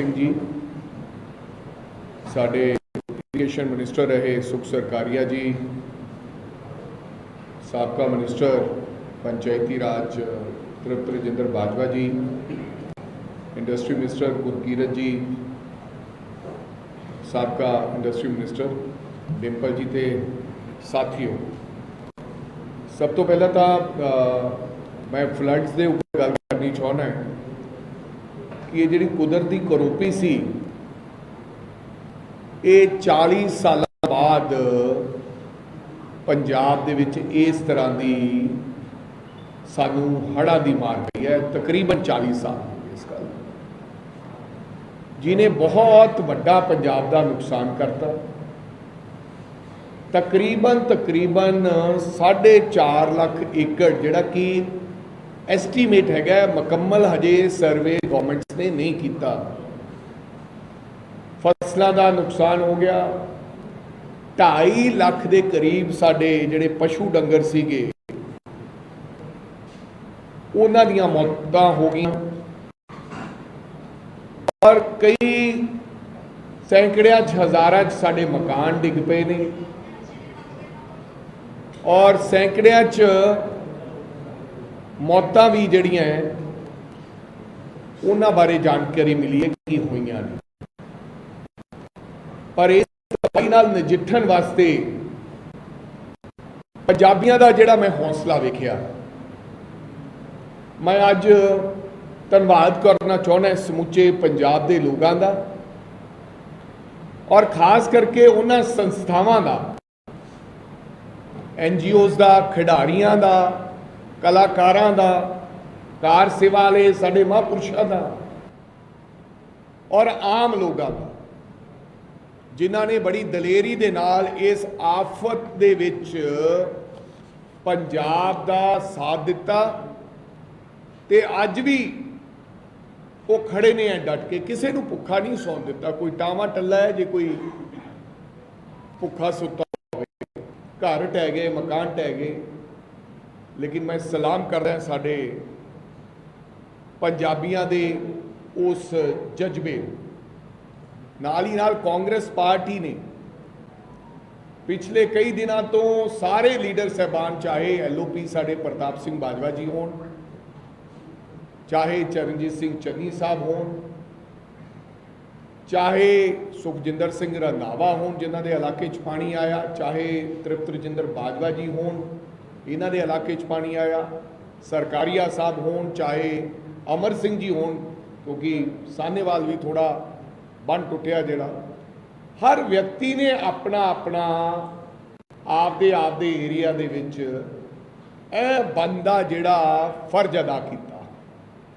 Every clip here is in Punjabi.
ਸਿੰਘ ਜੀ, ਸਾਡੇ ਇਰੀਗੇਸ਼ਨ ਮਿਨਿਸਟਰ ਰਹੇ ਸੁਖ ਸਰਕਾਰੀਆ ਜੀ, ਸਾਬਕਾ ਮਿਨਿਸਟਰ ਪੰਚਾਇਤੀ ਰਾਜ ਤ੍ਰਿਪਤ ਰਜਿੰਦਰ ਬਾਜਵਾ ਜੀ ਇੰਡਸਟਰੀ ਮਿਨਿਸਟਰ ਗੁਰਕੀਰਤ ਜੀ, ਸਾਬਕਾ ਇੰਡਸਟਰੀ ਮਿਨਿਸਟਰ ਡਿੰਪਲ ਜੀ ਤੇ ਸਾਥੀਓ। ਸਭ ਤੋਂ ਪਹਿਲਾਂ ਤਾਂ ਮੈਂ ਫਲੱਡਸ ਦੇ ਉੱਪਰ ਗੱਲ ਕਰਨੀ ਚਾਹੁੰਦਾ ਹਾਂ। ਕਿ ਇਹ ਜਿਹੜੀ ਕੁਦਰਤੀ ਕਰੋਪੀ ਸੀ, ਇਹ 40 ਸਾਲਾਂ ਬਾਅਦ ਪੰਜਾਬ ਦੇ ਵਿੱਚ ਇਸ ਤਰ੍ਹਾਂ ਦੀ ਸਾਨੂੰ ਹੜ੍ਹਾਂ ਦੀ ਮਾਰ ਪਈ ਹੈ, ਤਕਰੀਬਨ 40 ਸਾਲ ਇਸ ਗੱਲ ਨੂੰ। ਜਿਹਨੇ ਬਹੁਤ ਵੱਡਾ ਪੰਜਾਬ ਦਾ ਨੁਕਸਾਨ ਕਰਤਾ ਤਕਰੀਬਨ ਤਕਰੀਬਨ 4.5 ਲੱਖ ਏਕੜ ਜਿਹੜਾ ਕਿ ਐਸਟੀਮੇਟ ਹੈਗਾ ਮੁਕੰਮਲ ਹਜੇ ਸਰਵੇ ਗਵਰਨਮੈਂਟਸ ਨੇ ਨਹੀਂ ਕੀਤਾ। ਫਸਲਾਂ ਦਾ ਨੁਕਸਾਨ ਹੋ ਗਿਆ। 2.5 ਲੱਖ ਦੇ ਕਰੀਬ ਸਾਡੇ ਜਿਹੜੇ ਪਸ਼ੂ ਡੰਗਰ ਸੀਗੇ, ਉਹਨਾਂ ਦੀਆਂ ਮੌਤਾਂ ਹੋ ਗਈਆਂ। ਔਰ ਕਈ ਸੈਂਕੜਿਆਂ ਚ ਹਜ਼ਾਰਾਂ ਚ ਸਾਡੇ ਮਕਾਨ ਡਿੱਗ ਪਏ ਨੇ। ਔਰ ਸੈਂਕੜਿਆਂ ਚ ਮੌਤਾਂ ਵੀ ਜਿਹੜੀਆਂ ਹੈ ਉਹਨਾਂ ਬਾਰੇ ਜਾਣਕਾਰੀ ਮਿਲੀ ਹੈ ਕੀ ਹੋਈਆਂ ਨੇ। ਪਰ ਇਸ ਤਬਾਹੀ ਨਾਲ ਨਜਿੱਠਣ ਵਾਸਤੇ ਪੰਜਾਬੀਆਂ ਦਾ ਜਿਹੜਾ ਮੈਂ ਹੌਸਲਾ ਵੇਖਿਆ, ਮੈਂ ਅੱਜ ਧੰਨਵਾਦ ਕਰਨਾ ਚਾਹੁੰਦਾ ਸਮੁੱਚੇ ਪੰਜਾਬ ਦੇ ਲੋਕਾਂ ਦਾ ਔਰ ਖਾਸ ਕਰਕੇ ਉਹਨਾਂ ਸੰਸਥਾਵਾਂ ਦਾ ਐਨਜੀਓਜ਼ ਦਾ, ਖਿਡਾਰੀਆਂ ਦਾ ਕਲਾਕਾਰਾਂ ਦਾ, ਕਾਰ ਸੇਵਾ ਵਾਲੇ ਸਾਡੇ ਮਹਾਂਪੁਰਸ਼ਾਂ ਦਾ ਔਰ ਆਮ ਲੋਕਾਂ ਦਾ, ਜਿਨ੍ਹਾਂ ਨੇ ਬੜੀ ਦਲੇਰੀ ਦੇ ਨਾਲ ਇਸ ਆਫਤ ਦੇ ਵਿੱਚ ਪੰਜਾਬ ਦਾ ਸਾਥ ਦਿੱਤਾ ਤੇ ਅੱਜ ਵੀ ਉਹ ਖੜੇ ਨੇ ਐ ਡਟ ਕੇ, ਕਿਸੇ ਨੂੰ ਭੁੱਖਾ ਨਹੀਂ ਸੌਣ ਦਿੱਤਾ, ਕੋਈ ਟਾਵਾ ਟੱਲਾ ਹੈ, ਜੇ ਕੋਈ ਭੁੱਖਾ ਸੁੱਤਾ ਹੋਵੇ, ਘਰ ਟਹਿ ਗਏ, ਮਕਾਨ ਟਹਿ ਗਏ ਲੇਕਿਨ ਮੈਂ ਸਲਾਮ ਕਰਦਾ ਸਾਡੇ ਪੰਜਾਬੀਆਂ ਦੇ ਉਸ ਜਜ਼ਬੇ ਨੂੰ। ਨਾਲ ਹੀ ਨਾਲ ਕਾਂਗਰਸ ਪਾਰਟੀ ਨੇ ਪਿਛਲੇ ਕਈ ਦਿਨਾਂ ਤੋਂ ਸਾਰੇ ਲੀਡਰ ਸਹਿਬਾਨ, ਚਾਹੇ ਐਲਓਪੀ ਸਾਡੇ ਪ੍ਰਤਾਪ ਸਿੰਘ ਬਾਜਵਾ ਜੀ ਹੋਣ, ਚਾਹੇ ਚਰਨਜੀਤ ਸਿੰਘ ਚੰਨੀ ਸਾਹਿਬ ਹੋਣ, ਚਾਹੇ ਸੁਖਜਿੰਦਰ ਸਿੰਘ ਰੰਧਾਵਾ ਹੋਣ, ਜਿਨ੍ਹਾਂ ਦੇ ਇਲਾਕੇ 'ਚ ਪਾਣੀ ਆਇਆ, ਚਾਹੇ ਤ੍ਰਿਪਤ ਰਜਿੰਦਰ ਬਾਜਵਾ ਜੀ ਹੋਣ ਇਹਨਾਂ ਦੇ ਇਲਾਕੇ 'ਚ ਪਾਣੀ ਆਇਆ। ਸਰਕਾਰੀਆ ਸਾਹਿਬ ਹੋਣ, ਚਾਹੇ ਅਮਰ ਸਿੰਘ ਜੀ ਹੋਣ, ਕਿਉਂਕਿ ਸਾਹਨੇਵਾਲ ਵੀ ਥੋੜਾ ਬੰਨ ਟੁੱਟਿਆ ਜਿਹੜਾ। ਹਰ ਵਿਅਕਤੀ ਨੇ ਆਪਣਾ ਆਪਣਾ ਆਪਦੇ ਆਪਦੇ ਏਰੀਆ ਦੇ ਵਿੱਚ ਇਹ ਬੰਦਾ ਜਿਹੜਾ ਫਰਜ਼ ਅਦਾ ਕੀਤਾ,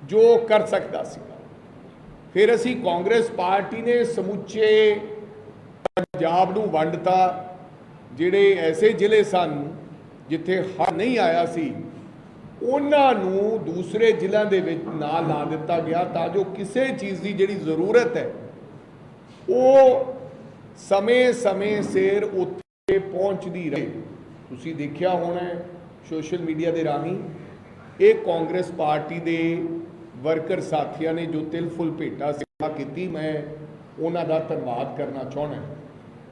ਜੋ ਕਰ ਸਕਦਾ ਸੀ ਫਿਰ ਅਸੀਂ ਕਾਂਗਰਸ ਪਾਰਟੀ ਨੇ ਸਮੁੱਚੇ ਪੰਜਾਬ ਨੂੰ ਵੰਡਤਾ। ਜਿਹੜੇ ਐਸੇ ਜ਼ਿਲ੍ਹੇ ਸਨ ਜਿੱਥੇ ਹੜ੍ਹ ਨਹੀਂ ਆਇਆ ਸੀ, ਉਹਨਾਂ ਨੂੰ ਦੂਸਰੇ ਜ਼ਿਲ੍ਹਿਆਂ ਦੇ ਵਿੱਚ ਨਾ ਲਾ ਦਿੱਤਾ ਗਿਆ ਤਾਂ ਜੋ ਕਿਸੇ ਚੀਜ਼ ਦੀ ਜਿਹੜੀ ਜ਼ਰੂਰਤ ਹੈ, ਉਹ ਸਮੇਂ-ਸਮੇਂ ਸਿਰ ਉੱਥੇ ਪਹੁੰਚਦੀ ਰਹੇ। ਤੁਸੀਂ ਦੇਖਿਆ ਹੋਣਾ ਸੋਸ਼ਲ ਮੀਡੀਆ ਦੇ ਰਾਹੀਂ ਇਹ ਕਾਂਗਰਸ ਪਾਰਟੀ ਦੇ ਵਰਕਰ ਸਾਥੀਆਂ ਨੇ ਜੋ ਤਿਲ ਫੁੱਲ ਭੇਟਾ ਸੇਵਾ ਕੀਤੀ, ਮੈਂ ਉਹਨਾਂ ਦਾ ਧੰਨਵਾਦ ਕਰਨਾ ਚਾਹੁੰਦਾ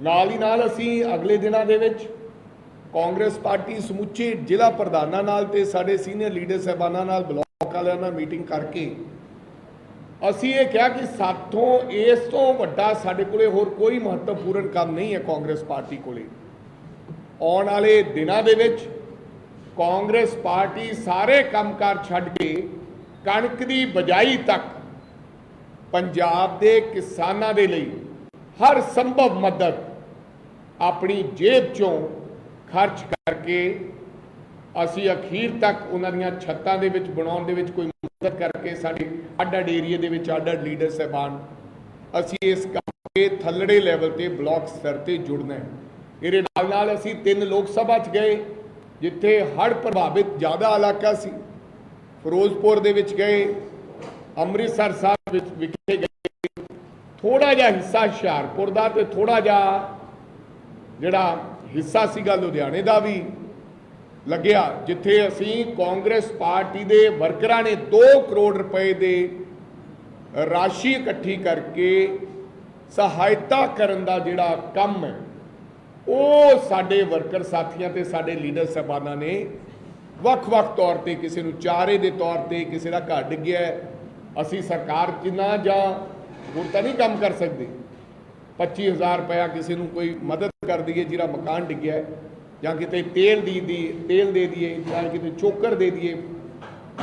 ਨਾਲ ਹੀ ਨਾਲ ਅਸੀਂ ਅਗਲੇ ਦਿਨਾਂ ਦੇ ਵਿੱਚ ਕਾਂਗਰਸ ਪਾਰਟੀ ਸਮੁੱਚੇ ਜ਼ਿਲ੍ਹਾ ਪ੍ਰਧਾਨਾਂ ਨਾਲ ਤੇ ਸਾਡੇ ਸੀਨੀਅਰ ਲੀਡਰ ਸਹਿਬਾਨਾਂ ਨਾਲ ਬਲਾਕ ਵਾਲਿਆਂ ਨਾਲ ਮੀਟਿੰਗ ਕਰਕੇ ਅਸੀਂ ਇਹ ਕਿਹਾ ਕਿ ਸਾਥੋਂ ਇਸ ਤੋਂ ਵੱਡਾ ਸਾਡੇ ਕੋਲੇ ਹੋਰ ਕੋਈ ਮਹੱਤਵਪੂਰਨ ਕੰਮ ਨਹੀਂ ਹੈ ਕਾਂਗਰਸ ਪਾਰਟੀ ਕੋਲੇ। ਆਉਣ ਵਾਲੇ ਦਿਨਾਂ ਦੇ ਵਿੱਚ ਕਾਂਗਰਸ ਪਾਰਟੀ ਸਾਰੇ ਕੰਮਕਾਰ ਛੱਡ ਕੇ ਕਣਕ ਦੀ ਬਜਾਈ ਤੱਕ ਪੰਜਾਬ ਦੇ ਕਿਸਾਨਾਂ ਦੇ ਲਈ ਹਰ ਸੰਭਵ ਮਦਦ ਆਪਣੀ ਜੇਬ ਚੋਂ ਖਰਚ ਕਰਕੇ ਅਸੀਂ ਅਖੀਰ ਤੱਕ ਉਹਨਾਂ ਦੀਆਂ ਛੱਤਾਂ ਦੇ ਵਿੱਚ ਬਣਾਉਣ ਦੇ ਵਿੱਚ ਕੋਈ ਮਦਦ ਕਰਕੇ ਸਾਡੇ ਅੱਡ ਅੱਡ ਏਰੀਏ ਦੇ ਵਿੱਚ ਅੱਡ ਅੱਡ ਲੀਡਰ ਸਹਿਬਾਨ, ਅਸੀਂ ਇਸ ਕੰਮ ਦੇ ਥੱਲੜੇ ਲੈਵਲ ਤੇ ਬਲਾਕ ਸਤਰ ਤੇ ਜੁੜਨਾ ਹੈ। ਇਹਦੇ ਨਾਲ ਨਾਲ ਅਸੀਂ ਤਿੰਨ ਲੋਕ ਸਭਾ 'ਚ ਗਏ, ਜਿੱਥੇ ਹੜ੍ਹ ਪ੍ਰਭਾਵਿਤ ਜ਼ਿਆਦਾ ਇਲਾਕਾ ਸੀ। ਫਿਰੋਜ਼ਪੁਰ ਦੇ ਵਿੱਚ ਗਏ, ਅੰਮ੍ਰਿਤਸਰ ਸਾਹਿਬ ਵਿੱਚ ਵਿਖੇ ਗਏ। ਥੋੜਾ ਜਿਹਾ ਹਿੱਸਾ ਹੁਸ਼ਿਆਰਪੁਰ ਦਾ ਤੇ ਥੋੜਾ ਜਿਹਾ ਜਿਹੜਾ ਹਿੱਸਾ ਸੀਗਾ ਲੁਧਿਆਣੇ ਦਾ ਵੀ। ਲੱਗਿਆ ਜਿੱਥੇ ਅਸੀਂ ਕਾਂਗਰਸ ਪਾਰਟੀ ਦੇ ਵਰਕਰਾਂ ਨੇ 2 ਕਰੋੜ ਰੁਪਏ ਦੇ ਰਾਸ਼ੀ ਇਕੱਠੀ ਕਰਕੇ ਸਹਾਇਤਾ ਕਰਨ ਦਾ ਜਿਹੜਾ ਕੰਮ ਹੈ, ਉਹ ਸਾਡੇ ਵਰਕਰ ਸਾਥੀਆਂ ਤੇ ਸਾਡੇ ਲੀਡਰ ਸਾਹਿਬਾਨਾਂ ਨੇ ਵੱਖ-ਵੱਖ ਤੌਰ ਤੇ ਕਿਸੇ ਨੂੰ ਚਾਰੇ ਦੇ ਤੌਰ ਤੇ ਕਿਸੇ ਦਾ ਘਰ ਡਿੱਗਿਆ ਅਸੀਂ ਸਰਕਾਰ ਕਿੰਨਾ ਜਾਂ ਹੁਣ ਤਾਂ ਨਹੀਂ ਕੰਮ ਕਰ ਸਕਦੇ। 25000 ਰੁਪਇਆ ਕਿਸੇ ਨੂੰ ਕੋਈ ਮਦਦ ਕਰ ਦਈਏ ਜਿਹੜਾ ਮਕਾਨ ਡਿੱਗਿਆ ਹੈ, ਜਾਂ ਕਿਤੇ ਤੇਲ ਦੀ ਦੀ ਤੇਲ ਦੇ ਦਈਏ ਜਾਂ ਕਿਤੇ ਚੋਕਰ ਦੇ ਦਈਏ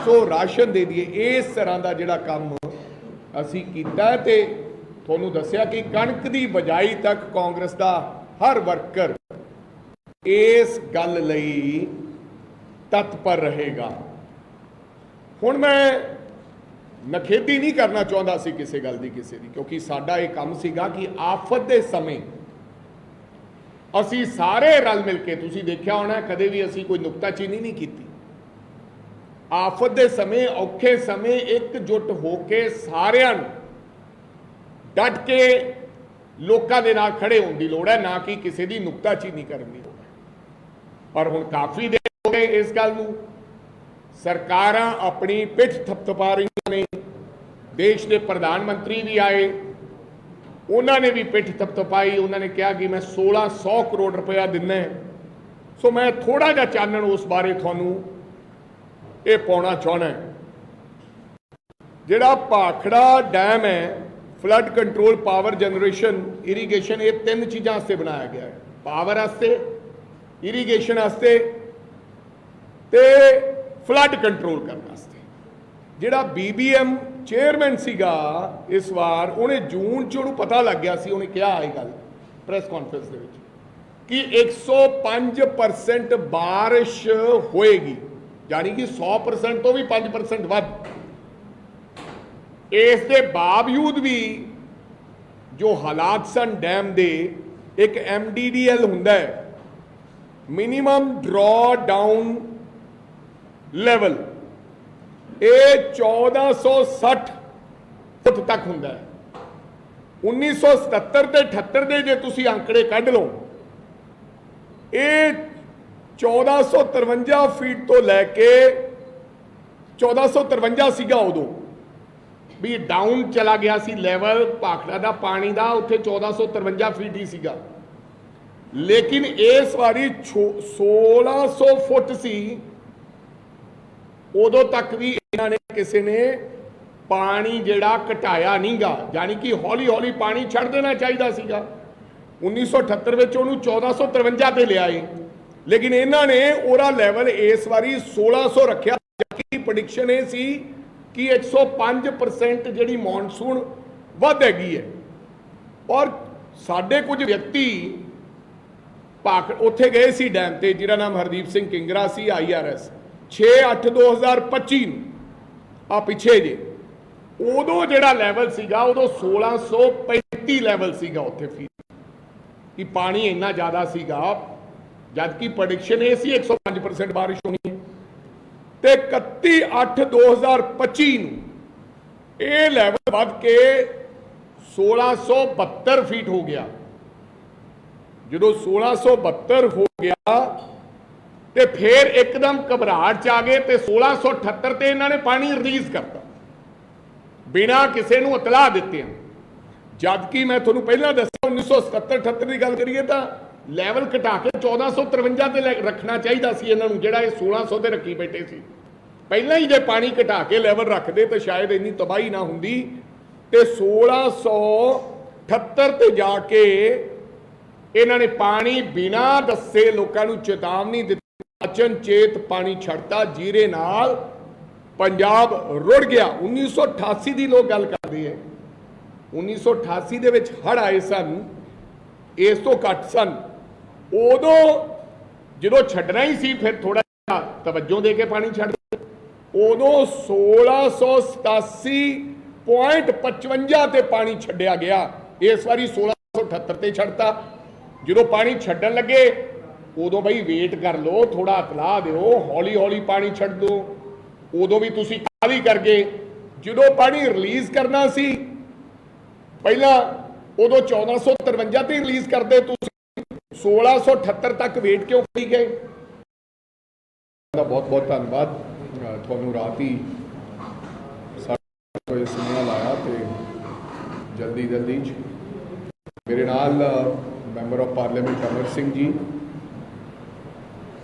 ਸੋ ਰਾਸ਼ਨ ਦੇ ਦਈਏ ਇਸ ਤਰ੍ਹਾਂ ਦਾ ਜਿਹੜਾ ਕੰਮ ਅਸੀਂ ਕੀਤਾ ਹੈ ਤੇ ਤੁਹਾਨੂੰ ਦੱਸਿਆ ਕਿ ਕਣਕ ਦੀ ਬਜਾਈ ਤੱਕ ਕਾਂਗਰਸ ਦਾ ਹਰ ਵਰਕਰ ਇਸ ਗੱਲ ਲਈ ਤਤਪਰ ਰਹੇਗਾ। ਹੁਣ ਮੈਂ ਨਖੇਦੀ ਨਹੀਂ ਕਰਨਾ ਚਾਹੁੰਦਾ ਸੀ ਕਿਸੇ ਗੱਲ ਦੀ, ਕਿਸੇ ਦੀ, ਕਿਉਂਕਿ ਸਾਡਾ ਇਹ ਕੰਮ ਸੀਗਾ ਕਿ ਆਫਤ ਦੇ ਸਮੇਂ ਅਸੀਂ ਸਾਰੇ ਰਲ ਮਿਲ ਕੇ, ਤੁਸੀਂ ਦੇਖਿਆ ਹੋਣਾ, ਕਦੇ ਵੀ ਅਸੀਂ ਕੋਈ ਨੁਕਤਾਚੀਨੀ ਨਹੀਂ ਕੀਤੀ। ਆਫਤ ਦੇ ਸਮੇਂ, ਔਖੇ ਸਮੇਂ ਇਕਜੁੱਟ ਹੋ ਕੇ ਸਾਰਿਆਂ ਨੂੰ ਡਟ ਕੇ ਲੋਕਾਂ ਦੇ ਨਾਲ ਖੜੇ ਹੋਣ ਦੀ ਲੋੜ ਹੈ, ਨਾ ਕਿ ਕਿਸੇ ਦੀ ਨੁਕਤਾਚੀਨੀ ਕਰਨ ਦੀ ਲੋੜ ਹੈ। ਪਰ ਹੁਣ ਕਾਫੀ ਦੇਰ ਹੋ ਗਏ ਇਸ ਗੱਲ ਨੂੰ। ਸਰਕਾਰਾਂ ਆਪਣੀ ਪਿੱਠ ਥਪਥਪਾ ਰਹੀਆਂ ਨੇ। ਦੇਸ਼ ਦੇ ਪ੍ਰਧਾਨ ਮੰਤਰੀ ਵੀ ਆਏ। ਉਹਨਾਂ ਨੇ ਵੀ ਪਿੱਠ ਥਪਥਪਾਈ। ਉਹਨਾਂ ਨੇ ਕਿਹਾ ਕਿ ਮੈਂ 1600 ਕਰੋੜ ਰੁਪਇਆ ਦਿੰਨਾ ਸੋ ਮੈਂ ਥੋੜਾ ਜਿਹਾ ਚਾਨਣ ਉਸ ਬਾਰੇ ਤੁਹਾਨੂੰ ਇਹ ਪਾਉਣਾ ਚਾਹਣਾ ਜਿਹੜਾ ਭਾਖੜਾ ਡੈਮ ਹੈ, flood control power generation, irrigation, ਇਹ ਤਿੰਨ ਚੀਜ਼ਾਂ ਵਾਸਤੇ ਬਣਾਇਆ ਗਿਆ ਹੈ। ਪਾਵਰ ਵਾਸਤੇ, ਇਰੀਗੇਸ਼ਨ ਵਾਸਤੇ ਤੇ ਫਲੱਡ ਕੰਟਰੋਲ ਕਰਨ ਵਾਸਤੇ। ਜਿਹੜਾ ਬੀਬੀਐਮ ਚੇਅਰਮੈਨ ਸੀਗਾ, ਇਸ ਵਾਰ ਉਹਨੇ ਜੂਨ ਚ ਉਹਨੂੰ ਪਤਾ ਲੱਗ ਗਿਆ ਸੀ, ਉਹਨੇ ਕਿਹਾ ਇਹ ਗੱਲ ਪ੍ਰੈਸ ਕਾਨਫਰੰਸ ਦੇ ਵਿੱਚ ਕਿ 105% ਬਾਰਿਸ਼ ਹੋਏਗੀ। ਯਾਨੀ ਕਿ 100% ਤੋਂ ਵੀ 5% ਵੱਧ। ਇਸ ਦੇ ਬਾਵਜੂਦ ਵੀ ਜੋ ਹਾਲਾਤ ਸਨ ਡੈਮ ਦੇ, ਇੱਕ ਐਮਡੀਡੀਐਲ ਹੁੰਦਾ ਹੈ, ਮਿਨੀਮਮ ਡਰਾ ਡਾਊਨ ਲੈਵਲ ਇਹ 1460 ਫੁੱਟ ਤੱਕ ਹੁੰਦਾ ਹੈ। 1977 ਤੇ 78 ਦੇ ਜੇ ਤੁਸੀਂ ਅੰਕੜੇ ਕੱਢ ਲਓ ਇਹ 1453 ਫੀਟ ਤੋਂ ਲੈ ਕੇ 1453 ਸੀਗਾ ਉਦੋਂ। ਵੀ ਡਾਊਨ ਚਲਾ ਗਿਆ ਸੀ ਲੈਵਲ ਭਾਖੜਾ ਦਾ, ਪਾਣੀ ਦਾ, ਉੱਥੇ 1453 ਫੀਟ ਹੀ ਸੀਗਾ। ਲੇਕਿਨ ਇਸ ਵਾਰੀ ਛੋ- 1600 ਫੁੱਟ ਸੀ। ਉਦੋਂ ਤੱਕ ਵੀ ਇਹਨਾਂ ਨੇ ਕਿਸੇ ਨੇ ਪਾਣੀ ਜਿਹੜਾ ਘਟਾਇਆ ਨਹੀਂਗਾ, ਯਾਨੀ ਕਿ ਹੌਲੀ ਹੌਲੀ ਪਾਣੀ ਛੱਡ ਦੇਣਾ ਚਾਹੀਦਾ ਸੀਗਾ। 1978 ਵਿੱਚ ਉਹਨੂੰ 1453 ਤੇ ਲਿਆਏ। ਲੇਕਿਨ ਇਹਨਾਂ ਨੇ ਉਹਦਾ ਲੈਵਲ ਇਸ ਵਾਰੀ 1600 ਰੱਖਿਆ। ਜਦਕਿ ਪ੍ਰੈਡਿਕਸ਼ਨ ਇਹ ਸੀ ਕਿ 105% ਜਿਹੜੀ ਮੌਨਸੂਨ ਵੱਧ ਹੈਗੀ ਹੈ। ਔਰ ਸਾਡੇ ਕੁਝ ਵਿਅਕਤੀ ਪਾਕ ਉੱਥੇ ਗਏ ਸੀ ਡੈਮ ਤੇ, ਜਿਹਦਾ ਨਾਮ ਹਰਦੀਪ ਸਿੰਘ ਕਿੰਗਰਾ ਸੀ ਆਈਆਰਐਸ 6/8/2025 ਆ ਪਿੱਛੇ ਜੇ। ਉਦੋਂ ਜਿਹੜਾ ਲੈਵਲ ਸੀਗਾ, ਉਦੋਂ 1635 ਲੈਵਲ ਸੀਗਾ ਉੱਥੇ ਫੀਟ ਕਿ ਪਾਣੀ ਇੰਨਾ ਜ਼ਿਆਦਾ ਸੀਗਾ ਜਦ ਕਿ ਪ੍ਰੈਡਿਕਸ਼ਨ ਇਹ ਸੀ 105% ਬਾਰਿਸ਼ ਹੋਣੀ ਹੈ। ਤੇ 31/8/2025 ਨੂੰ ਇਹ ਲੈਵਲ ਵੱਧ ਕੇ 1672 ਫੀਟ ਹੋ ਗਿਆ। ਜਦੋਂ 1672 ਹੋ ਗਿਆ ਤੇ ਫਿਰ ਇੱਕਦਮ ਘਬਰਾਹਟ ਚ ਆ ਗਏ ਤੇ 1678 ਤੇ ਇਹਨਾਂ ਨੇ ਪਾਣੀ ਰਿਲੀਜ਼ ਕਰਤਾ। ਬਿਨਾਂ ਕਿਸੇ ਨੂੰ ਇਤਲਾਹ ਦਿੱਤੇ ਜਦ ਕਿ ਮੈਂ ਤੁਹਾਨੂੰ ਪਹਿਲਾਂ ਦੱਸਿਆ 1977 78 ਦੀ ਗੱਲ ਕਰੀਏ ਤਾਂ ਲੈਵਲ ਘਟਾ ਕੇ 1453 ਤੇ ਲੈ- ਰੱਖਣਾ ਚਾਹੀਦਾ ਸੀ ਇਹਨਾਂ ਨੂੰ, ਜਿਹੜਾ ਇਹ 1600 ਤੇ ਰੱਖੀ ਬੈਠੇ ਸੀ। ਪਹਿਲਾਂ ਹੀ ਜੇ ਪਾਣੀ ਘਟਾ ਕੇ ਲੈਵਲ ਰੱਖਦੇ ਤਾਂ ਸ਼ਾਇਦ ਇੰਨੀ ਤਬਾਹੀ ਨਾ ਹੁੰਦੀ। ਤੇ 1678 ਤੇ ਜਾ ਕੇ ਇਹਨਾਂ ਨੇ ਪਾਣੀ ਬਿਨਾਂ ਦੱਸੇ ਲੋਕਾਂ ਨੂੰ ਚੇਤਾਵਨੀ ਦਿੱਤੀ। ਅਚਨਚੇਤ ਪਾਣੀ ਛੱਡਤਾ, ਜੀਰੇ ਨਾਲ ਪੰਜਾਬ ਰੁੜ ਗਿਆ। 1988 ਦੀ ਲੋਕ ਗੱਲ ਕਰਦੇ ਐ। 1988 ਦੇ ਵਿੱਚ ਹੜ ਆਏ ਸਨ, ਇਸ ਤੋਂ ਘੱਟ ਸਨ। ਉਦੋਂ ਜਦੋਂ ਛੱਡਣਾ ਹੀ ਸੀ, ਫਿਰ ਥੋੜਾ ਜਿਹਾ ਤਵੱਜੋ ਦੇ ਕੇ ਪਾਣੀ ਛੱਡ ਦਿੱਤਾ। ਉਦੋਂ 1687.55 ਤੇ ਪਾਣੀ ਛੱਡਿਆ ਗਿਆ। ਇਸ ਵਾਰੀ 1678 ਤੇ ਛੱਡਤਾ। ਜਦੋਂ ਪਾਣੀ ਛੱਡਣ ਲੱਗੇ ਉਦੋਂ ਬਈ ਵੇਟ ਕਰ ਲਓ ਥੋੜਾ ਇਤਲਾਹ ਦਿਓ, ਹੌਲੀ ਹੌਲੀ ਪਾਣੀ ਛੱਡ ਦਿਓ ਉਦੋਂ ਵੀ ਤੁਸੀਂ ਕਾਹਲੀ ਕਰਕੇ, ਜਦੋਂ ਪਾਣੀ ਰਿਲੀਜ਼ ਕਰਨਾ ਸੀ, ਪਹਿਲਾਂ ਉਦੋਂ 1453 ਤੇ ਰਿਲੀਜ਼ ਕਰਦੇ ਤੁਸੀਂ 1678 ਤੱਕ ਵੇਟ ਕਿਉਂ ਕਰੀ ਗਏ? ਦਾ ਬਹੁਤ ਬਹੁਤ ਧੰਨਵਾਦ। ਤੁਹਾਨੂੰ ਰਾਤ ਹੀ ਕੋਈ ਸੁਨੇਹਾ ਲਾਇਆ ਤੇ ਜਲਦੀ ਜਲਦੀ ਮੇਰੇ ਨਾਲ member of parliament Amar Singh ji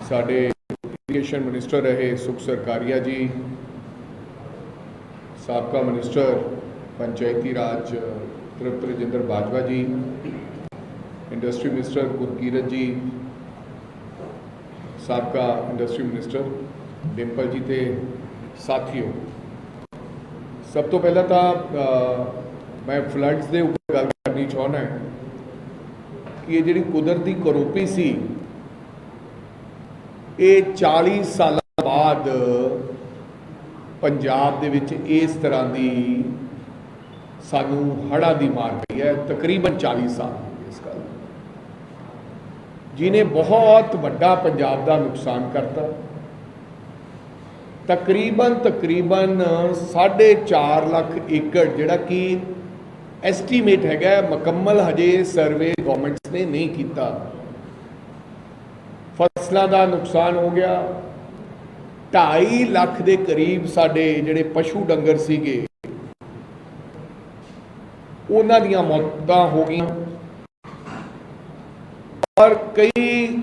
ਸਾਡੇ ਇਰੀਗੇਸ਼ਨ ਮਿਨਿਸਟਰ ਰਹੇ ਸੁਖ ਸਰਕਾਰੀਆ ਜੀ, ਸਾਬਕਾ ਮਿਨਿਸਟਰ ਪੰਚਾਇਤੀ ਰਾਜ ਤ੍ਰਿਪਤ ਰਜਿੰਦਰ ਬਾਜਵਾ ਜੀ ਇੰਡਸਟਰੀ ਮਿਨਿਸਟਰ ਗੁਰਕੀਰਤ ਜੀ, ਸਾਬਕਾ ਇੰਡਸਟਰੀ ਮਿਨਿਸਟਰ ਡਿੰਪਲ ਜੀ ਤੇ ਸਾਥੀਓ। ਸਭ ਤੋਂ ਪਹਿਲਾਂ ਤਾਂ ਮੈਂ ਫਲੱਡਸ ਦੇ ਉੱਪਰ ਗੱਲ ਕਰਨੀ ਚਾਹੁੰਦਾ ਕਿ ਇਹ ਜਿਹੜੀ ਕੁਦਰਤੀ ਕਰੋਪੀ ਸੀ ਇਹ 40 ਸਾਲਾਂ ਬਾਅਦ ਪੰਜਾਬ ਦੇ ਵਿੱਚ ਇਸ ਤਰ੍ਹਾਂ ਦੀ ਸਾਨੂੰ ਹੜ੍ਹਾਂ ਦੀ ਮਾਰ ਪਈ ਹੈ, ਤਕਰੀਬਨ 40 ਸਾਲ ਇਸ ਗੱਲ ਨੂੰ। ਜਿਹਨੇ ਬਹੁਤ ਵੱਡਾ ਪੰਜਾਬ ਦਾ ਨੁਕਸਾਨ ਕਰਤਾ ਤਕਰੀਬਨ ਤਕਰੀਬਨ 4.5 ਲੱਖ ਏਕੜ ਜਿਹੜਾ ਕਿ ਐਸਟੀਮੇਟ ਹੈਗਾ, ਮੁਕੰਮਲ ਹਜੇ ਸਰਵੇ ਗਵਰਨਮੈਂਟਸ ਨੇ ਨਹੀਂ ਕੀਤਾ ਫਸਲਾਂ ਦਾ ਨੁਕਸਾਨ ਹੋ ਗਿਆ। 2.5 ਲੱਖ ਦੇ ਕਰੀਬ ਸਾਡੇ ਜਿਹੜੇ ਪਸ਼ੂ ਡੰਗਰ ਸੀਗੇ, ਉਹਨਾਂ ਦੀਆਂ ਮੌਤਾਂ ਹੋ ਗਈਆਂ। ਔਰ ਕਈ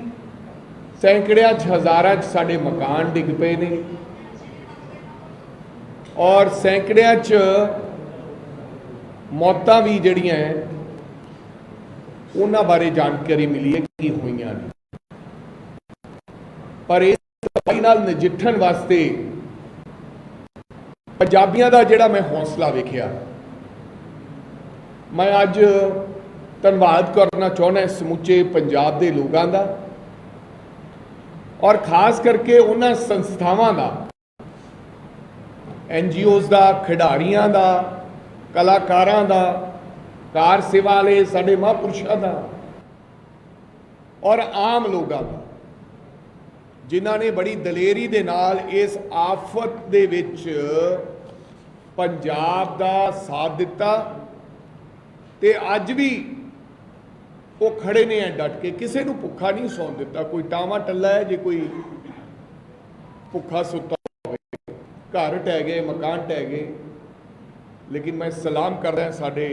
ਸੈਂਕੜਿਆਂ ਚ ਹਜ਼ਾਰਾਂ ਚ ਸਾਡੇ ਮਕਾਨ ਡਿੱਗ ਪਏ ਨੇ। ਔਰ ਸੈਂਕੜਿਆਂ ਚ ਮੌਤਾਂ ਵੀ ਜਿਹੜੀਆਂ ਉਹਨਾਂ ਬਾਰੇ ਜਾਣਕਾਰੀ ਮਿਲੀ ਹੈ ਕੀ ਹੋਈਆਂ ਨੇ। ਪਰ ਇਸ ਤਬਾਹੀ ਨਾਲ ਨਜਿੱਠਣ ਵਾਸਤੇ ਪੰਜਾਬੀਆਂ ਦਾ ਜਿਹੜਾ ਮੈਂ ਹੌਸਲਾ ਵੇਖਿਆ, ਮੈਂ ਅੱਜ ਧੰਨਵਾਦ ਕਰਨਾ ਚਾਹੁੰਦਾ ਸਮੁੱਚੇ ਪੰਜਾਬ ਦੇ ਲੋਕਾਂ ਦਾ ਔਰ ਖਾਸ ਕਰਕੇ ਉਹਨਾਂ ਸੰਸਥਾਵਾਂ ਦਾ, ਐਨ ਐਨਜੀਓਜ਼ ਦਾ, ਖਿਡਾਰੀਆਂ ਦਾ, ਕਲਾਕਾਰਾਂ ਦਾ, ਕਾਰ ਸੇਵਾ ਵਾਲੇ ਸਾਡੇ ਮਹਾਂਪੁਰਸ਼ਾਂ ਦਾ ਔਰ ਆਮ ਲੋਕਾਂ ਦਾ। ਜਿਨ੍ਹਾਂ ਨੇ ਬੜੀ ਦਲੇਰੀ ਦੇ ਨਾਲ ਇਸ ਆਫਤ ਦੇ ਵਿੱਚ ਪੰਜਾਬ ਦਾ ਸਾਥ ਦਿੱਤਾ ਤੇ ਅੱਜ ਵੀ ਉਹ ਖੜੇ ਨੇ ਐ ਡਟ ਕੇ। ਕਿਸੇ ਨੂੰ ਭੁੱਖਾ ਨਹੀਂ ਸੌਣ ਦਿੱਤਾ। ਕੋਈ ਟਾਵਾ ਟੱਲਾ ਹੈ, ਜੇ ਕੋਈ ਭੁੱਖਾ ਸੁੱਤਾ ਹੋਵੇ। ਘਰ ਟਹਿ ਗਏ, ਮਕਾਨ ਟਹਿ ਗਏ। ਲੇਕਿਨ ਮੈਂ ਸਲਾਮ ਕਰਦਾ ਸਾਡੇ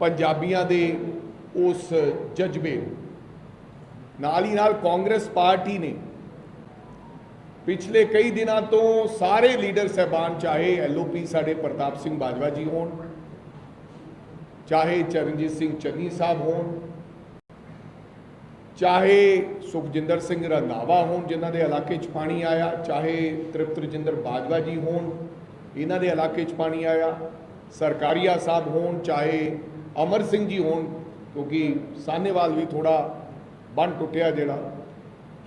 ਪੰਜਾਬੀਆਂ ਦੇ ਉਸ ਜਜ਼ਬੇ ਨੂੰ। ਨਾਲ ਹੀ ਨਾਲ ਕਾਂਗਰਸ ਪਾਰਟੀ ਨੇ ਪਿਛਲੇ ਕਈ ਦਿਨਾਂ ਤੋਂ ਸਾਰੇ ਲੀਡਰ ਸਹਿਬਾਨ, ਚਾਹੇ ਐਲਓਪੀ ਸਾਡੇ ਪ੍ਰਤਾਪ ਸਿੰਘ ਬਾਜਵਾ ਜੀ ਹੋਣ, ਚਾਹੇ ਚਰਨਜੀਤ ਸਿੰਘ ਚੰਨੀ ਸਾਹਿਬ ਹੋਣ, ਚਾਹੇ ਸੁਖਜਿੰਦਰ ਸਿੰਘ ਰੰਧਾਵਾ ਹੋਣ ਜਿਨ੍ਹਾਂ ਦੇ ਇਲਾਕੇ 'ਚ ਪਾਣੀ ਆਇਆ, ਚਾਹੇ ਤ੍ਰਿਪਤ ਰਜਿੰਦਰ ਬਾਜਵਾ ਜੀ ਹੋਣ, ਇਹਨਾਂ ਦੇ ਇਲਾਕੇ 'ਚ ਪਾਣੀ ਆਇਆ, ਸਰਕਾਰੀਆ ਸਾਹਿਬ ਹੋਣ, ਚਾਹੇ ਅਮਰ ਸਿੰਘ ਜੀ ਹੋਣ, ਕਿਉਂਕਿ ਸਾਨੇਵਾਲ ਵੀ ਥੋੜਾ ਬੰਨ ਟੁੱਟਿਆ ਜਿਹੜਾ।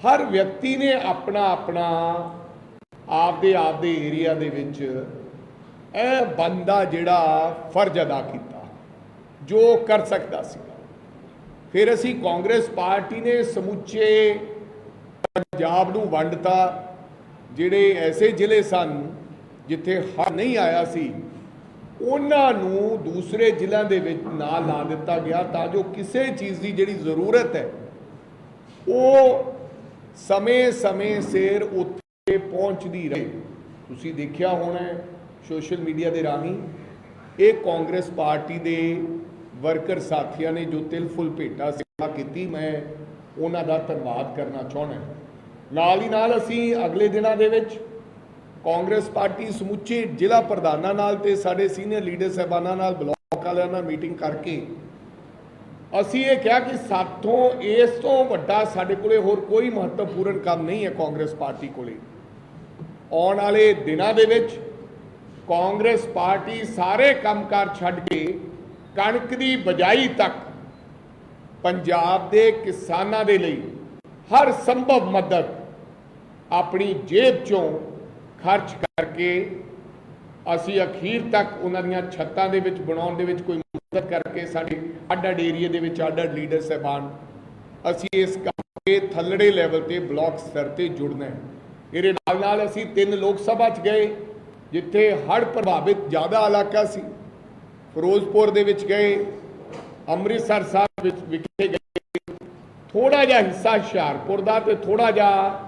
ਹਰ ਵਿਅਕਤੀ ਨੇ ਆਪਣਾ ਆਪਣਾ ਆਪਦੇ ਆਪਦੇ ਏਰੀਆ ਦੇ ਵਿੱਚ ਇਹ ਬੰਦਾ ਜਿਹੜਾ ਫਰਜ਼ ਅਦਾ ਕੀਤਾ, ਜੋ ਕਰ ਸਕਦਾ ਸੀ। ਫਿਰ ਅਸੀਂ ਕਾਂਗਰਸ ਪਾਰਟੀ ਨੇ ਸਮੁੱਚੇ ਪੰਜਾਬ ਨੂੰ ਵੰਡਤਾ। ਜਿਹੜੇ ਐਸੇ ਜ਼ਿਲ੍ਹੇ ਸਨ ਜਿੱਥੇ ਹੜ੍ਹ ਨਹੀਂ ਆਇਆ ਸੀ, ਉਹਨਾਂ ਨੂੰ ਦੂਸਰੇ ਜ਼ਿਲ੍ਹਿਆਂ ਦੇ ਵਿੱਚ ਨਾਲ ਲਾ ਦਿੱਤਾ ਗਿਆ ਤਾਂ ਜੋ ਕਿਸੇ ਚੀਜ਼ ਦੀ ਜਿਹੜੀ ਜ਼ਰੂਰਤ ਹੈ ਉਹ ਸਮੇਂ-ਸਮੇਂ ਸਿਰ ਉੱਥੇ ਪਹੁੰਚਦੀ ਰਹੇ। ਤੁਸੀਂ ਦੇਖਿਆ ਹੋਣਾ ਸੋਸ਼ਲ ਮੀਡੀਆ ਦੇ ਰਾਹੀਂ ਇਹ ਕਾਂਗਰਸ ਪਾਰਟੀ ਦੇ ਵਰਕਰ ਸਾਥੀਆਂ ਨੇ ਜੋ ਤਿਲ ਫੁੱਲ ਭੇਟਾ ਸੇਵਾ ਕੀਤੀ, ਮੈਂ ਉਹਨਾਂ ਦਾ ਧੰਨਵਾਦ ਕਰਨਾ ਚਾਹੁੰਦਾ ਨਾਲ ਹੀ ਨਾਲ ਅਸੀਂ ਅਗਲੇ ਦਿਨਾਂ ਦੇ ਵਿੱਚ ਕਾਂਗਰਸ ਪਾਰਟੀ ਸਮੁੱਚੇ ਜ਼ਿਲ੍ਹਾ ਪ੍ਰਧਾਨਾਂ ਨਾਲ ਤੇ ਸਾਡੇ ਸੀਨੀਅਰ ਲੀਡਰ ਸਹਿਬਾਨਾਂ ਨਾਲ ਬਲਾਕ ਵਾਲਿਆਂ ਨਾਲ ਮੀਟਿੰਗ ਕਰਕੇ ਅਸੀਂ ਇਹ ਕਿਹਾ ਕਿ ਸਾਥੋਂ ਇਸ ਤੋਂ ਵੱਡਾ ਸਾਡੇ ਕੋਲੇ ਹੋਰ ਕੋਈ ਮਹੱਤਵਪੂਰਨ ਕੰਮ ਨਹੀਂ ਹੈ ਕਾਂਗਰਸ ਪਾਰਟੀ ਕੋਲੇ। ਆਉਣ ਵਾਲੇ ਦਿਨਾਂ ਦੇ ਵਿੱਚ ਕਾਂਗਰਸ ਪਾਰਟੀ ਸਾਰੇ ਕੰਮਕਾਰ ਛੱਡ ਕੇ ਕਣਕ ਦੀ ਬਜਾਈ ਤੱਕ ਪੰਜਾਬ ਦੇ ਕਿਸਾਨਾਂ ਦੇ ਲਈ ਹਰ ਸੰਭਵ ਮਦਦ ਆਪਣੀ ਜੇਬ ਚੋਂ ਖਰਚ ਕਰਕੇ ਅਸੀਂ ਅਖੀਰ ਤੱਕ ਉਹਨਾਂ ਦੀਆਂ ਛੱਤਾਂ ਦੇ ਵਿੱਚ ਬਣਾਉਣ ਦੇ ਵਿੱਚ ਕੋਈ ਕਰਕੇ ਸਾਡੇ ਅੱਡ ਅੱਡ ਏਰੀਏ ਦੇ ਵਿੱਚ ਅੱਡ ਅੱਡ ਲੀਡਰ ਸਹਿਬਾਨ। ਅਸੀਂ ਇਸ ਕਰਕੇ ਥੱਲੜੇ ਲੈਵਲ ਤੇ ਬਲਾਕ ਸਤਰ ਤੇ ਜੁੜਨਾ ਹੈ। ਇਹਦੇ ਨਾਲ ਨਾਲ ਅਸੀਂ ਤਿੰਨ ਲੋਕ ਸਭਾ 'ਚ ਗਏ, ਜਿੱਥੇ ਹੜ੍ਹ ਪ੍ਰਭਾਵਿਤ ਜ਼ਿਆਦਾ ਇਲਾਕਾ ਸੀ। ਫਿਰੋਜ਼ਪੁਰ ਦੇ ਵਿੱਚ ਗਏ, ਅੰਮ੍ਰਿਤਸਰ ਸਾਹਿਬ ਵਿੱਚ ਵਿਖੇ ਗਏ। ਥੋੜਾ ਜਿਹਾ ਹਿੱਸਾ ਹੁਸ਼ਿਆਰਪੁਰ ਦਾ ਤੇ ਥੋੜਾ ਜਿਹਾ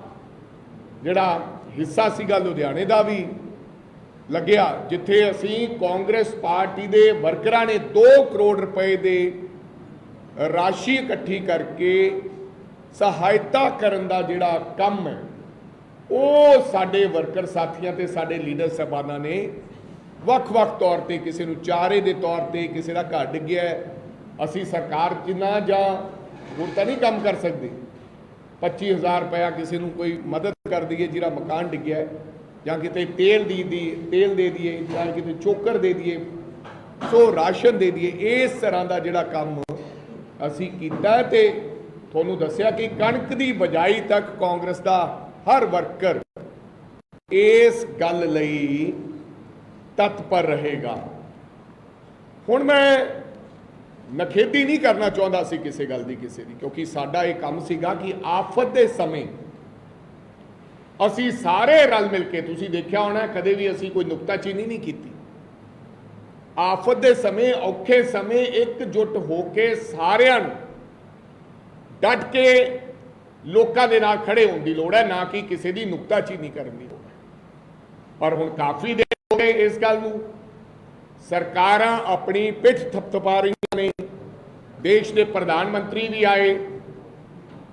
ਜਿਹੜਾ ਹਿੱਸਾ ਸੀਗਾ ਲੁਧਿਆਣੇ ਦਾ ਵੀ। ਲੱਗਿਆ, ਜਿੱਥੇ ਅਸੀਂ ਕਾਂਗਰਸ ਪਾਰਟੀ ਦੇ ਵਰਕਰਾਂ ਨੇ 2 ਕਰੋੜ ਰੁਪਏ ਦੇ ਰਾਸ਼ੀ ਇਕੱਠੀ ਕਰਕੇ ਸਹਾਇਤਾ ਕਰਨ ਦਾ ਜਿਹੜਾ ਕੰਮ ਹੈ, ਉਹ ਸਾਡੇ ਵਰਕਰ ਸਾਥੀਆਂ ਤੇ ਸਾਡੇ ਲੀਡਰ ਸਾਹਿਬਾਨਾਂ ਨੇ ਵੱਖ-ਵੱਖ ਤੌਰ ਤੇ ਕਿਸੇ ਨੂੰ ਚਾਰੇ ਦੇ ਤੌਰ ਤੇ ਕਿਸੇ ਦਾ ਘਰ ਡਿੱਗਿਆ ਅਸੀਂ ਸਰਕਾਰ ਕਿੰਨਾ ਜਾਂ ਹੋਰ ਤਾਂ ਨਹੀਂ ਕੰਮ ਕਰ ਸਕਦੇ 25000 ਰੁਪਇਆ ਕਿਸੇ ਨੂੰ ਕੋਈ ਮਦਦ ਕਰ ਦਈਏ ਜਿਹੜਾ ਮਕਾਨ ਡਿੱਗਿਆ ਜਾਂ ਕਿਤੇ ਤੇਲ ਦੀ ਦੀ ਤੇਲ ਦੇ ਦਈਏ ਜਾਂ ਕਿਤੇ ਚੋਕਰ ਦੇ ਦਈਏ ਸੋ ਰਾਸ਼ਨ ਦੇ ਦਈਏ ਇਸ ਤਰ੍ਹਾਂ ਦਾ ਜਿਹੜਾ ਕੰਮ ਅਸੀਂ ਕੀਤਾ ਹੈ ਤੇ ਤੁਹਾਨੂੰ ਦੱਸਿਆ ਕਿ ਕਣਕ ਦੀ ਬਜਾਈ ਤੱਕ ਕਾਂਗਰਸ ਦਾ ਹਰ ਵਰਕਰ ਇਸ ਗੱਲ ਲਈ ਤਤਪਰ ਰਹੇਗਾ। ਹੁਣ ਮੈਂ ਨਖੇਦੀ ਨਹੀਂ ਕਰਨਾ ਚਾਹੁੰਦਾ ਸੀ ਕਿਸੇ ਗੱਲ ਦੀ, ਕਿਸੇ ਦੀ, ਕਿਉਂਕਿ ਸਾਡਾ ਇਹ ਕੰਮ ਸੀਗਾ ਕਿ ਆਫਤ ਦੇ ਸਮੇਂ ਅਸੀਂ ਸਾਰੇ ਰਲ ਮਿਲ ਕੇ ਤੁਸੀਂ ਦੇਖਿਆ ਹੋਣਾ, ਕਦੇ ਵੀ ਅਸੀਂ ਕੋਈ ਨੁਕਤਾਚੀਨੀ ਨਹੀਂ ਕੀਤੀ। ਆਫਤ ਦੇ ਸਮੇਂ, ਔਖੇ ਸਮੇਂ ਇਕਜੁੱਟ ਹੋ ਕੇ ਸਾਰਿਆਂ ਨੂੰ ਡਟ ਕੇ ਲੋਕਾਂ ਦੇ ਨਾਲ ਖੜੇ ਹੋਣ ਦੀ ਲੋੜ ਹੈ, ਨਾ ਕਿ ਕਿਸੇ ਦੀ ਨੁਕਤਾਚੀਨੀ ਕਰਨ ਦੀ ਲੋੜ ਹੈ। ਪਰ ਹੁਣ ਕਾਫੀ ਦੇਰ ਹੋ ਗਏ ਇਸ ਗੱਲ ਨੂੰ। ਸਰਕਾਰਾਂ ਆਪਣੀ ਪਿੱਠ ਥਪਥਪਾ ਰਹੀਆਂ ਨੇ। ਦੇਸ਼ ਦੇ ਪ੍ਰਧਾਨ ਮੰਤਰੀ ਵੀ ਆਏ।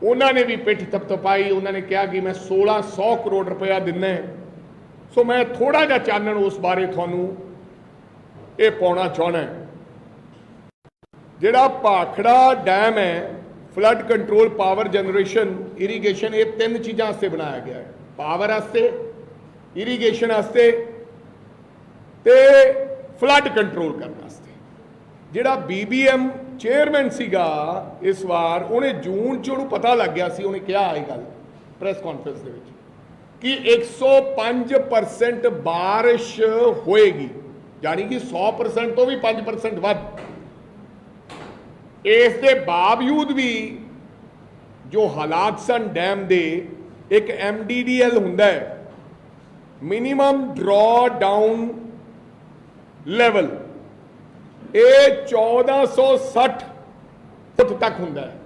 ਉਹਨਾਂ ਨੇ ਵੀ ਪਿੱਠ ਥਪਥਪਾਈ, ਉਹਨਾਂ ਨੇ ਕਿਹਾ ਕਿ ਮੈਂ 1600 ਕਰੋੜ ਰੁਪਇਆ ਦਿੰਨਾ ਸੋ ਮੈਂ ਥੋੜਾ ਜਿਹਾ ਚਾਨਣ ਉਸ ਬਾਰੇ ਤੁਹਾਨੂੰ ਇਹ ਪਾਉਣਾ ਚਾਹਣਾ ਜਿਹੜਾ ਭਾਖੜਾ ਡੈਮ ਹੈ, flood control power generation irrigation ਇਹ ਤਿੰਨ ਚੀਜ਼ਾਂ ਵਾਸਤੇ ਬਣਾਇਆ ਗਿਆ ਹੈ। ਪਾਵਰ ਵਾਸਤੇ ਇਰੀਗੇਸ਼ਨ ਵਾਸਤੇ ਤੇ ਫਲੱਡ ਕੰਟਰੋਲ ਕਰਨ ਵਾਸਤੇ। ਜਿਹੜਾ ਬੀਬੀਐਮ ਚੇਅਰਮੈਨ ਸੀਗਾ ਇਸ ਵਾਰ, ਉਹਨੇ ਜੂਨ ਚ ਉਹਨੂੰ ਪਤਾ ਲੱਗ ਗਿਆ ਸੀ, ਉਹਨੇ ਕਿਹਾ ਇਹ ਗੱਲ ਪ੍ਰੈਸ ਕਾਨਫਰੰਸ ਦੇ ਵਿੱਚ ਕਿ 105% ਬਾਰਿਸ਼ ਹੋਏਗੀ। ਯਾਨੀ ਕਿ 100% ਤੋਂ ਵੀ 5% ਵੱਧ। ਇਸ ਦੇ ਬਾਵਜੂਦ ਵੀ ਜੋ ਹਾਲਾਤ ਸਨ ਡੈਮ ਦੇ ਇੱਕ ਐਮਡੀਡੀਐਲ ਹੁੰਦਾ ਹੈ ਮਿਨੀਮਮ ਡਰਾ ਡਾਊਨ ਲੈਵਲ ਇਹ 1460 ਫੁੱਟ ਤੱਕ ਹੁੰਦਾ ਹੈ।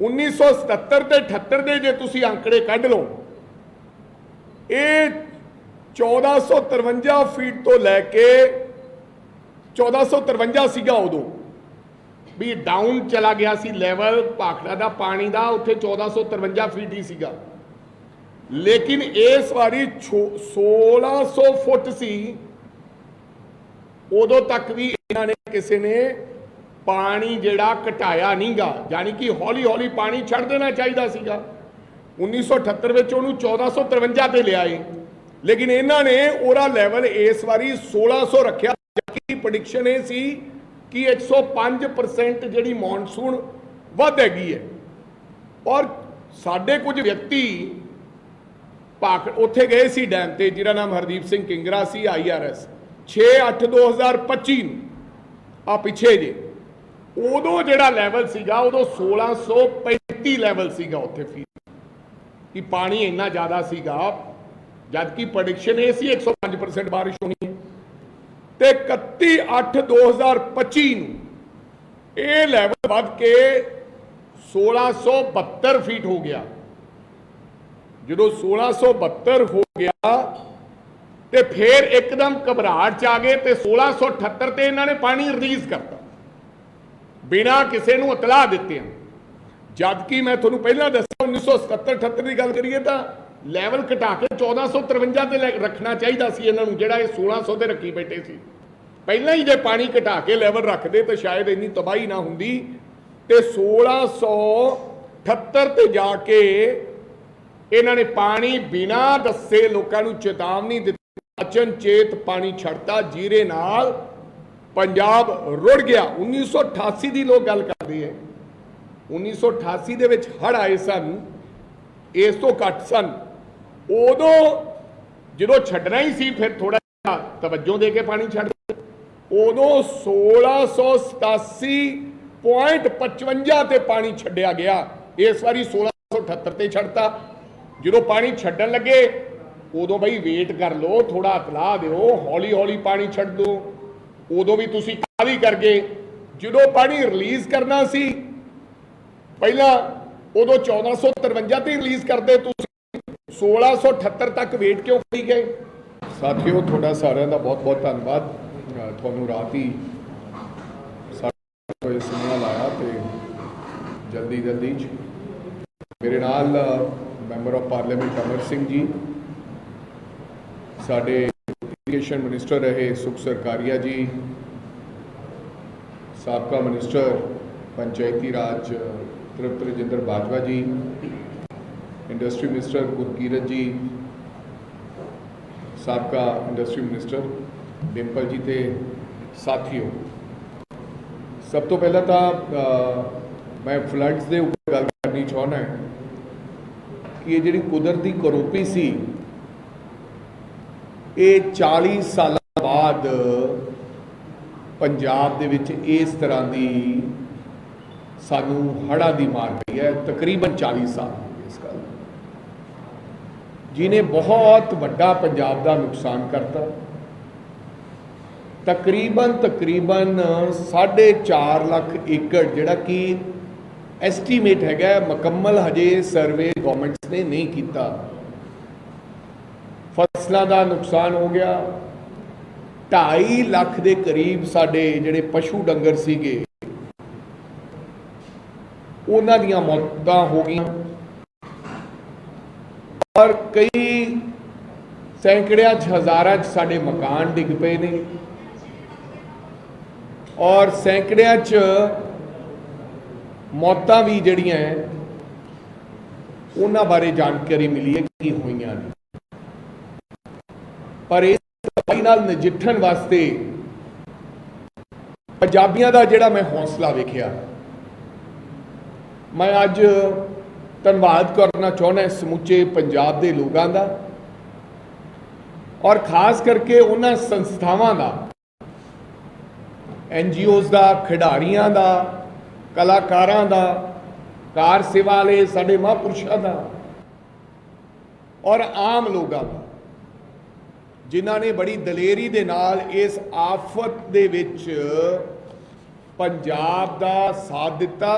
1977 ਤੇ 78 ਦੇ ਜੇ ਤੁਸੀਂ ਅੰਕੜੇ ਕੱਢ ਲਓ, ਇਹ 1453 ਫੀਟ ਤੋਂ ਲੈ ਕੇ 1453 ਸੀਗਾ ਉਦੋਂ। ਵੀ ਡਾਊਨ ਚਲਾ ਗਿਆ ਸੀ ਲੈਵਲ ਭਾਖੜਾ ਦਾ, ਪਾਣੀ ਦਾ, ਉੱਥੇ 1453 ਫੀਟ ਹੀ ਸੀਗਾ। ਲੇਕਿਨ ਇਸ ਵਾਰੀ ਛੋ- 1600 ਫੁੱਟ ਸੀ। ਉਦੋਂ ਤੱਕ ਵੀ ਇਹਨਾਂ ਨੇ ਕਿਸੇ ਨੇ ਪਾਣੀ ਜਿਹੜਾ ਘਟਾਇਆ ਨਹੀਂਗਾ, ਯਾਨੀ ਕਿ ਹੌਲੀ ਹੌਲੀ ਪਾਣੀ ਛੱਡ ਦੇਣਾ ਚਾਹੀਦਾ ਸੀਗਾ। 1978 ਵਿੱਚ ਉਹਨੂੰ 1453 ਤੇ ਲਿਆਏ। ਲੇਕਿਨ ਇਹਨਾਂ ਨੇ ਉਹਦਾ ਲੈਵਲ ਇਸ ਵਾਰੀ 1600 ਰੱਖਿਆ। ਜਦਕਿ ਪ੍ਰੈਡਿਕਸ਼ਨ ਇਹ ਸੀ ਕਿ 105% ਜਿਹੜੀ ਮੌਨਸੂਨ ਵੱਧ ਹੈਗੀ ਹੈ। ਔਰ ਸਾਡੇ ਕੁਝ ਵਿਅਕਤੀ ਪਾਕ ਉੱਥੇ ਗਏ ਸੀ ਡੈਮ ਤੇ, ਜਿਹਦਾ ਨਾਮ ਹਰਦੀਪ ਸਿੰਘ ਕਿੰਗਰਾ ਸੀ ਆਈਆਰਐਸ 6/8/2025 ਨੂੰ ਆ ਪਿੱਛੇ ਜੇ। ਉਦੋਂ ਜਿਹੜਾ ਲੈਵਲ ਸੀਗਾ, ਉਦੋਂ 1635 ਲੈਵਲ ਸੀਗਾ ਉੱਥੇ ਫੀ ਕਿ ਪਾਣੀ ਇੰਨਾ ਜ਼ਿਆਦਾ ਸੀਗਾ ਜਦ ਕਿ ਪ੍ਰੈਡਿਕਸ਼ਨ ਇਹ ਸੀ 105% ਬਾਰਿਸ਼ ਹੋਣੀ ਹੈ। ਤੇ 31/8/2025 ਨੂੰ ਇਹ ਲੈਵਲ ਵੱਧ ਕੇ 1672 ਫੀਟ ਹੋ ਗਿਆ। ਜਦੋਂ 1672 ਹੋ ਗਿਆ ਤੇ ਫਿਰ ਇੱਕਦਮ ਘਬਰਾਹਟ ਚ ਆ ਗਏ ਤੇ 1678 ਤੇ ਇਹਨਾਂ ਨੇ ਪਾਣੀ ਰਿਲੀਜ਼ ਕਰਤਾ। ਬਿਨਾ ਕਿਸੇ ਨੂੰ ਇਤਲਾਹ ਦਿੱਤੇ। ਜਦ ਕਿ ਮੈਂ ਤੁਹਾਨੂੰ ਪਹਿਲਾਂ ਦੱਸਿਆ 1977 78 ਦੀ ਗੱਲ ਕਰੀਏ ਤਾਂ ਲੈਵਲ ਘਟਾ ਕੇ 1453 ਤੇ ਲੈ- ਰੱਖਣਾ ਚਾਹੀਦਾ ਸੀ ਇਹਨਾਂ ਨੂੰ, ਜਿਹੜਾ ਇਹ 1600 ਤੇ ਰੱਖੀ ਬੈਠੇ ਸੀ। ਪਹਿਲਾਂ ਹੀ ਜੇ ਪਾਣੀ ਘਟਾ ਕੇ ਲੈਵਲ ਰੱਖਦੇ ਤਾਂ ਸ਼ਾਇਦ ਇੰਨੀ ਤਬਾਹੀ ਨਾ ਹੁੰਦੀ। ਤੇ 1678 ਤੇ ਜਾ ਕੇ ਇਹਨਾਂ ਨੇ ਪਾਣੀ ਬਿਨਾ ਦੱਸੇ ਲੋਕਾਂ ਨੂੰ ਚੇਤਾਵਨੀ ਦਿੱਤੀ। ਅਚਨਚੇਤ ਪਾਣੀ ਛੱਡਤਾ, ਜੀਰੇ ਨਾਲ ਪੰਜਾਬ ਰੁੜ ਗਿਆ। 1988 ਦੀ ਲੋਕ ਗੱਲ ਕਰਦੇ ਐ। 1988 ਦੇ ਵਿੱਚ ਹੜ ਆਏ ਸਨ, ਇਸ ਤੋਂ ਘੱਟ ਸਨ। ਉਦੋਂ ਜਦੋਂ ਛੱਡਣਾ ਹੀ ਸੀ, ਫਿਰ ਥੋੜਾ ਤਵੱਜੋ ਦੇ ਕੇ ਪਾਣੀ ਛੱਡ ਉਦੋਂ 1687.55 ਤੇ ਪਾਣੀ ਛੱਡਿਆ ਗਿਆ। ਇਸ ਵਾਰੀ 1678 ਤੇ ਛੱਡਤਾ। ਜਦੋਂ ਪਾਣੀ ਛੱਡਣ ਲੱਗੇ ਉਦੋਂ ਬਈ ਵੇਟ ਕਰ ਲਓ ਥੋੜਾ ਇਤਲਾਹ ਦਿਓ, ਹੌਲੀ ਹੌਲੀ ਪਾਣੀ ਛੱਡ ਦਿਓ ਉਦੋਂ ਵੀ ਤੁਸੀਂ ਕਾਹਲੀ ਕਰਕੇ? ਜਦੋਂ ਪਾਣੀ ਰਿਲੀਜ਼ ਕਰਨਾ ਸੀ, ਪਹਿਲਾਂ ਉਦੋਂ 1453 ਤੇ ਰਿਲੀਜ਼ ਕਰਦੇ ਤੁਸੀਂ 1678 ਤੱਕ ਵੇਟ ਕਿਉਂ ਕਰੀ ਗਏ? ਸਾਥੀਓ, ਤੁਹਾਡਾ ਸਾਰਿਆਂ ਦਾ ਬਹੁਤ-ਬਹੁਤ ਧੰਨਵਾਦ। ਤੁਹਾਨੂੰ ਰਾਤ ਹੀ ਸਾਡੇ ਲਾਇਆ ਤੇ ਜਲਦੀ ਜਲਦੀ ਮੇਰੇ ਨਾਲ member of parliament Amar Singh ji ਸਾਡੇ ਇਰੀਗੇਸ਼ਨ ਮਿਨਿਸਟਰ ਰਹੇ ਸੁਖ ਸਰਕਾਰੀਆ ਜੀ, ਸਾਬਕਾ ਮਿਨਿਸਟਰ ਪੰਚਾਇਤੀ ਰਾਜ ਤ੍ਰਿਪਤ ਰਜਿੰਦਰ ਬਾਜਵਾ ਜੀ ਇੰਡਸਟਰੀ ਮਿਨਿਸਟਰ ਗੁਰਕੀਰਤ ਜੀ, ਸਾਬਕਾ ਇੰਡਸਟਰੀ ਮਿਨਿਸਟਰ ਡਿੰਪਲ ਜੀ ਤੇ ਸਾਥੀਓ। ਸਭ ਤੋਂ ਪਹਿਲਾਂ ਤਾਂ ਮੈਂ ਫਲੱਡਸ ਦੇ ਉੱਪਰ ਗੱਲ ਕਰਨੀ ਚਾਹੁੰਦਾ ਕਿ ਇਹ ਜਿਹੜੀ ਕੁਦਰਤੀ ਕਰੋਪੀ ਸੀ ਇਹ 40 ਸਾਲਾਂ ਬਾਅਦ ਪੰਜਾਬ ਦੇ ਵਿੱਚ ਇਸ ਤਰ੍ਹਾਂ ਦੀ ਸਾਨੂੰ ਹੜ੍ਹਾਂ ਦੀ ਮਾਰ ਪਈ ਹੈ, ਤਕਰੀਬਨ 40 ਸਾਲ ਹੋ ਗਏ ਇਸ ਗੱਲ ਨੂੰ। ਜਿਹਨੇ ਬਹੁਤ ਵੱਡਾ ਪੰਜਾਬ ਦਾ ਨੁਕਸਾਨ ਕਰਤਾ ਤਕਰੀਬਨ ਤਕਰੀਬਨ 4.5 ਲੱਖ ਏਕੜ ਜਿਹੜਾ ਕਿ ਐਸਟੀਮੇਟ ਹੈਗਾ, ਮੁਕੰਮਲ ਹਜੇ ਸਰਵੇ ਗਵਰਨਮੈਂਟਸ ਨੇ ਨਹੀਂ ਕੀਤਾ ਫਸਲਾਂ ਦਾ ਨੁਕਸਾਨ ਹੋ ਗਿਆ। 2.5 ਲੱਖ ਦੇ ਕਰੀਬ ਸਾਡੇ ਜਿਹੜੇ ਪਸ਼ੂ ਡੰਗਰ ਸੀਗੇ, ਉਹਨਾਂ ਦੀਆਂ ਮੌਤਾਂ ਹੋ ਗਈਆਂ। ਔਰ ਕਈ ਸੈਂਕੜਿਆਂ ਚ ਹਜ਼ਾਰਾਂ ਚ ਸਾਡੇ ਮਕਾਨ ਡਿੱਗ ਪਏ ਨੇ। ਔਰ ਸੈਂਕੜਿਆਂ ਚ ਮੌਤਾਂ ਵੀ ਜਿਹੜੀਆਂ ਉਹਨਾਂ ਬਾਰੇ ਜਾਣਕਾਰੀ ਮਿਲੀ ਹੈ ਕੀ ਹੋਈ। ਪਰ ਇਸ ਤਬਾਹੀ ਨਾਲ ਨਜਿੱਠਣ ਵਾਸਤੇ ਪੰਜਾਬੀਆਂ ਦਾ ਜਿਹੜਾ ਮੈਂ ਹੌਸਲਾ ਵੇਖਿਆ, ਮੈਂ ਅੱਜ ਧੰਨਵਾਦ ਕਰਨਾ ਚਾਹੁੰਦਾ ਸਮੁੱਚੇ ਪੰਜਾਬ ਦੇ ਲੋਕਾਂ ਦਾ ਔਰ ਖਾਸ ਕਰਕੇ ਉਹਨਾਂ ਸੰਸਥਾਵਾਂ ਦਾ, ਐਨ ਐਨਜੀਓਜ਼ ਦਾ, ਖਿਡਾਰੀਆਂ ਦਾ, ਕਲਾਕਾਰਾਂ ਦਾ, ਕਾਰ ਸੇਵਾ ਵਾਲੇ ਸਾਡੇ ਮਹਾਂਪੁਰਸ਼ਾਂ ਦਾ ਔਰ ਆਮ ਲੋਕਾਂ ਦਾ। ਜਿਨ੍ਹਾਂ ਨੇ ਬੜੀ ਦਲੇਰੀ ਦੇ ਨਾਲ ਇਸ ਆਫਤ ਦੇ ਵਿੱਚ ਪੰਜਾਬ ਦਾ ਸਾਥ ਦਿੱਤਾ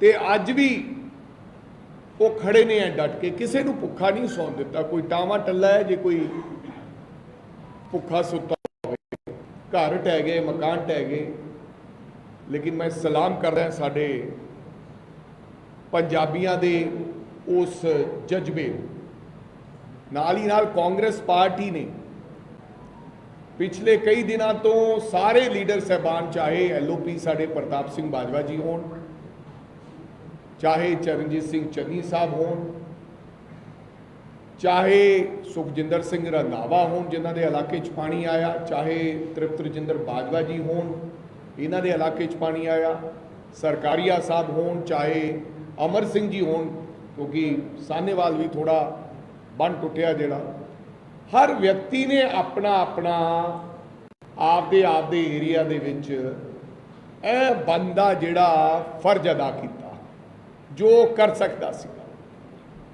ਤੇ ਅੱਜ ਵੀ ਉਹ ਖੜੇ ਨੇ ਐ ਡਟ ਕੇ। ਕਿਸੇ ਨੂੰ ਭੁੱਖਾ ਨਹੀਂ ਸੌਣ ਦਿੱਤਾ। ਕੋਈ ਟਾਵਾ ਟੱਲਾ ਹੈ, ਜੇ ਕੋਈ ਭੁੱਖਾ ਸੁੱਤਾ ਹੋਵੇ। ਘਰ ਟਹਿ ਗਏ, ਮਕਾਨ ਟਹਿ ਗਏ। ਲੇਕਿਨ ਮੈਂ ਸਲਾਮ ਕਰਦਾ ਸਾਡੇ ਪੰਜਾਬੀਆਂ ਦੇ ਉਸ ਜਜ਼ਬੇ ਨੂੰ। ਨਾਲ ਹੀ ਨਾਲ ਕਾਂਗਰਸ ਪਾਰਟੀ ਨੇ ਪਿਛਲੇ ਕਈ ਦਿਨਾਂ ਤੋਂ ਸਾਰੇ ਲੀਡਰ ਸਹਿਬਾਨ, ਚਾਹੇ ਐਲਓਪੀ ਸਾਡੇ ਪ੍ਰਤਾਪ ਸਿੰਘ ਬਾਜਵਾ ਜੀ ਹੋਣ, ਚਾਹੇ ਚਰਨਜੀਤ ਸਿੰਘ ਚੰਨੀ ਸਾਹਿਬ ਹੋਣ, ਚਾਹੇ ਸੁਖਜਿੰਦਰ ਸਿੰਘ ਰੰਧਾਵਾ ਹੋਣ ਜਿਨ੍ਹਾਂ ਦੇ ਇਲਾਕੇ 'ਚ ਪਾਣੀ ਆਇਆ, ਚਾਹੇ ਤ੍ਰਿਪਤ ਰਜਿੰਦਰ ਬਾਜਵਾ ਜੀ ਹੋਣ, ਇਹਨਾਂ ਦੇ ਇਲਾਕੇ 'ਚ ਪਾਣੀ ਆਇਆ, ਸਰਕਾਰੀਆ ਸਾਹਿਬ ਹੋਣ, ਚਾਹੇ ਅਮਰ ਸਿੰਘ ਜੀ ਹੋਣ, ਕਿਉਂਕਿ ਸਾਹਨੇਵਾਲ ਵੀ ਥੋੜਾ ਬੰਨ ਟੁੱਟਿਆ ਜਿਹੜਾ, ਹਰ ਵਿਅਕਤੀ ਨੇ ਆਪਣਾ ਆਪਣਾ ਆਪਦੇ ਆਪਦੇ ਏਰੀਆ ਦੇ ਵਿੱਚ ਇਹ ਬੰਦਾ ਜਿਹੜਾ ਫਰਜ਼ ਅਦਾ ਕੀਤਾ, ਜੋ ਕਰ ਸਕਦਾ ਸੀ।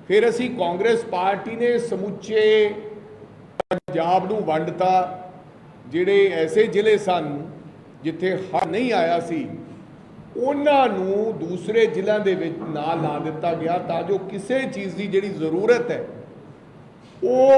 ਫਿਰ ਅਸੀਂ ਕਾਂਗਰਸ ਪਾਰਟੀ ਨੇ ਸਮੁੱਚੇ ਪੰਜਾਬ ਨੂੰ ਵੰਡਤਾ, ਜਿਹੜੇ ਐਸੇ ਜ਼ਿਲ੍ਹੇ ਸਨ ਜਿੱਥੇ ਹੜ ਨਹੀਂ ਆਇਆ ਸੀ, ਉਹਨਾਂ ਨੂੰ ਦੂਸਰੇ ਜ਼ਿਲ੍ਹਿਆਂ ਦੇ ਵਿੱਚ ਨਾਲ ਲਾ ਦਿੱਤਾ ਗਿਆ ਤਾਂ ਜੋ ਕਿਸੇ ਚੀਜ਼ ਦੀ ਜਿਹੜੀ ਜ਼ਰੂਰਤ ਹੈ ਉਹ